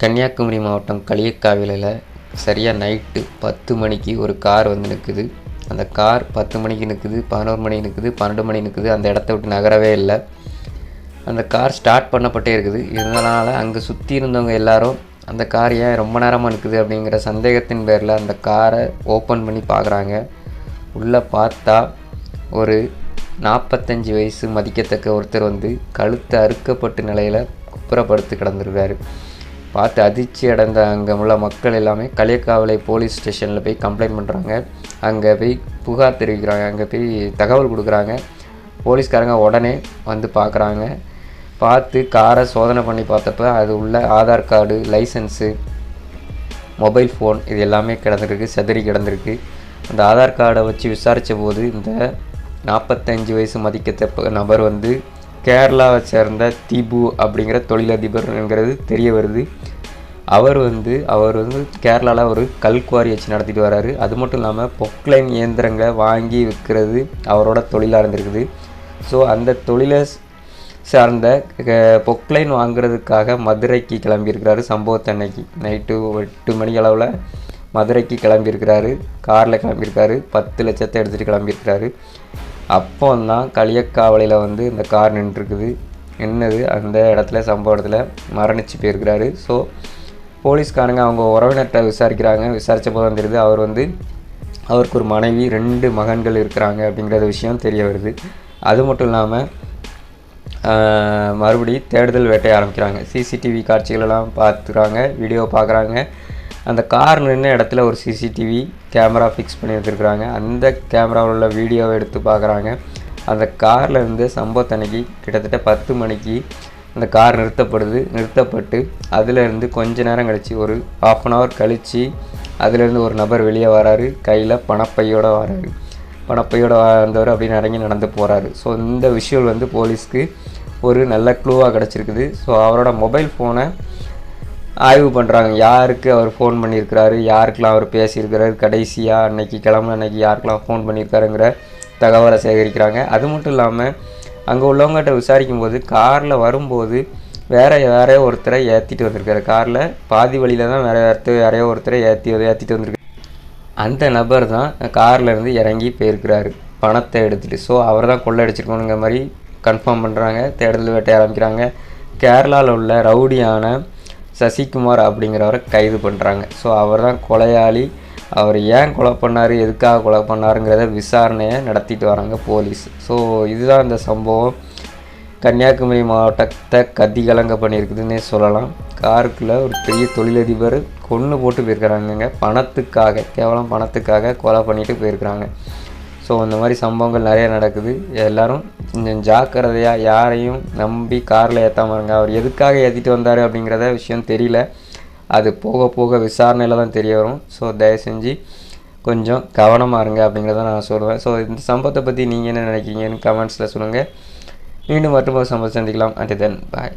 கன்னியாகுமரி மாவட்டம் களியக்காவிலையில் சரியாக நைட்டு பத்து மணிக்கு ஒரு கார் வந்து நிற்குது. அந்த கார் பத்து மணிக்கு நிற்குது பதினோரு மணி நிற்குது பன்னெண்டு மணி நிற்குது. அந்த இடத்த விட்டு நகரவே இல்லை. அந்த கார் ஸ்டார்ட் பண்ணப்பட்டே இருக்குது. இதனால் அங்கே சுற்றி இருந்தவங்க எல்லாரும் அந்த கார் ஏன் ரொம்ப நேரமாக நிற்குது அப்படிங்கிற சந்தேகத்தின் பேரில் அந்த காரை ஓப்பன் பண்ணி பார்க்குறாங்க. உள்ளே பார்த்தா ஒரு நாற்பத்தஞ்சு வயசு மதிக்கத்தக்க ஒருத்தர் வந்து கழுத்து அறுக்கப்பட்ட நிலையில் குப்புறப்படுத்து கிடந்திருக்காரு. பார்த்து அதிர்ச்சி அடைந்த அங்கே உள்ள மக்கள் எல்லாமே களியக்காவலை போலீஸ் ஸ்டேஷனில் போய் கம்ப்ளைண்ட் பண்ணுறாங்க அங்கே போய் புகார் தெரிவிக்கிறாங்க. அங்கே போய் தகவல் கொடுக்குறாங்க. போலீஸ்காரங்க உடனே வந்து பார்க்குறாங்க. பார்த்து காரை சோதனை பண்ணி பார்த்தப்ப அது உள்ள Aadhaar card licence mobile phone இது எல்லாமே கிடந்திருக்கு செதறி கிடந்திருக்கு. அந்த ஆதார் கார்டை வச்சு விசாரித்த போது இந்த நாற்பத்தஞ்சு வயசு மதிக்கத்த நபர் வந்து கேரளாவை சேர்ந்த தீபு அப்படிங்கிற தொழிலதிபர்ங்கிறது தெரிய வருது. அவர் வந்து அவர் வந்து கேரளாவில் ஒரு கல்குவாரி வச்சு நடத்திட்டு வராரு. அது மட்டும் இல்லாமல் பொக்லைன் இயந்திரங்களை வாங்கி விற்கிறது அவரோட தொழிலாக இருந்திருக்குது. ஸோ அந்த தொழிலை சார்ந்த பொக்லைன் வாங்குறதுக்காக மதுரைக்கு கிளம்பியிருக்கிறாரு சம்பவத்தன்னைக்கு நைட்டு எட்டு மணி அளவில் மதுரைக்கு கிளம்பியிருக்கிறாரு. காரில் கிளம்பியிருக்காரு. பத்து லட்சத்தை எடுத்துகிட்டு கிளம்பியிருக்கிறாரு. அப்போ தான் களியக்காவலையில் வந்து இந்த கார் நின்றுருக்குது. என்னது அந்த இடத்துல சம்பவ இடத்துல மரணிச்சு போயிருக்கிறாரு. ஸோ போலீஸ்காரங்க அவங்க உறவினர்கிட்ட விசாரிக்கிறாங்க. விசாரித்த போது வந்துடுது தெரியுது அவர் வந்து அவருக்கு ஒரு மனைவி ரெண்டு மகன்கள் இருக்கிறாங்க அப்படிங்கிற விஷயம் தெரிய வருது. அது மட்டும் இல்லாமல் மறுபடி தேடுதல் வேட்டைய ஆரம்பிக்கிறாங்க. சிசிடிவி காட்சிகளெல்லாம் பார்த்துக்கிறாங்க வீடியோ பார்க்குறாங்க. அந்த கார் நின்று இடத்துல ஒரு சிசிடிவி கேமரா ஃபிக்ஸ் பண்ணி வச்சுருக்குறாங்க. அந்த கேமராவில் உள்ள வீடியோவை எடுத்து பார்க்குறாங்க. அந்த காரில் இருந்து சம்பவத்தன்னைக்கு கிட்டத்தட்ட பத்து மணிக்கு அந்த கார் நிறுத்தப்படுது நிறுத்தப்பட்டு அதிலேருந்து கொஞ்ச நேரம் கழித்து ஒரு ஆஃப் அன் ஹவர் கழித்து அதிலேருந்து ஒரு நபர் வெளியே வராரு. கையில் பணப்பையோடு வராரு. பணப்பையோட வந்தவர் அப்படின்னு இறங்கி நடந்து போகிறாரு ஸோ இந்த விஷயம் வந்து போலீஸ்க்கு ஒரு நல்ல க்ளூவாக கிடச்சிருக்குது. ஸோ அவரோட மொபைல் ஃபோனை ஆய்வு பண்ணுறாங்க யாருக்கு அவர் ஃபோன் பண்ணியிருக்கிறாரு? யாருக்கெல்லாம் அவர் பேசியிருக்கிறாரு? கடைசியாக அன்னைக்கு கிளம்ப அன்னைக்கு யாருக்கெல்லாம் ஃபோன் பண்ணியிருக்காருங்கிற தகவலை சேகரிக்கிறாங்க. அது மட்டும் இல்லாமல் அங்கே உள்ளவங்ககிட்ட விசாரிக்கும் போது காரில் வரும்போது வேற யாரையோ ஒருத்தரை ஏற்றிட்டு வந்திருக்காரு. காரில் பாதி வழியில் தான் வேற ஒருத்தர் யாரையோ ஒருத்தரை ஏற்றி ஏற்றிட்டு வந்திருக்காரு. அந்த நபர் தான் காரில் இருந்து இறங்கி போயிருக்கிறாரு. பணத்தை எடுத்துகிட்டு ஸோ அவர் தான் கொள்ளடிச்சிருக்கணுங்கிற மாதிரி கன்ஃபார்ம் பண்ணுறாங்க தேடுதல் வேட்டைய ஆரம்பிக்கிறாங்க. கேரளாவில் உள்ள ரவுடியான சசிகுமார் அப்படிங்கிறவரை கைது பண்ணுறாங்க ஸோ அவர் தான் கொலையாளி. அவர் ஏன் கொலை பண்ணார் எதுக்காக கொலை பண்ணாருங்கிறத விசாரணையை நடத்திட்டு வராங்க போலீஸ். ஸோ இதுதான் இந்த சம்பவம். கன்னியாகுமரி மாவட்டத்தை கத்தி கலங்க பண்ணியிருக்குதுன்னே சொல்லலாம். காருக்குள்ளே ஒரு பெரிய தொழிலதிபர் கொன்று போட்டு போயிருக்கிறாங்கங்க. பணத்துக்காக கேவலம் பணத்துக்காக கொலை பண்ணிட்டு போயிருக்கிறாங்க. ஸோ இந்த மாதிரி சம்பவங்கள் நிறைய நடக்குது. எல்லோரும் கொஞ்சம் ஜாக்கிரதையாக யாரையும் நம்பி காரில் ஏற்றாம இருங்க. அவர் எதுக்காக ஏற்றிட்டு வந்தார் அப்படிங்கிறத விஷயம் தெரியல. அது போக போக விசாரணையில் தான் தெரிய வரும். ஸோ தயவு செஞ்சு கொஞ்சம் கவனமாக இருங்க அப்படிங்கிறத நான் சொல்லுவேன் ஸோ இந்த சம்பவத்தை பற்றி நீங்கள் என்ன நினைக்கிறீங்கன்னு கமெண்ட்ஸில் சொல்லுங்கள் மீண்டும் மற்றும் ஒரு சம்பவம் சந்திக்கலாம். And then bye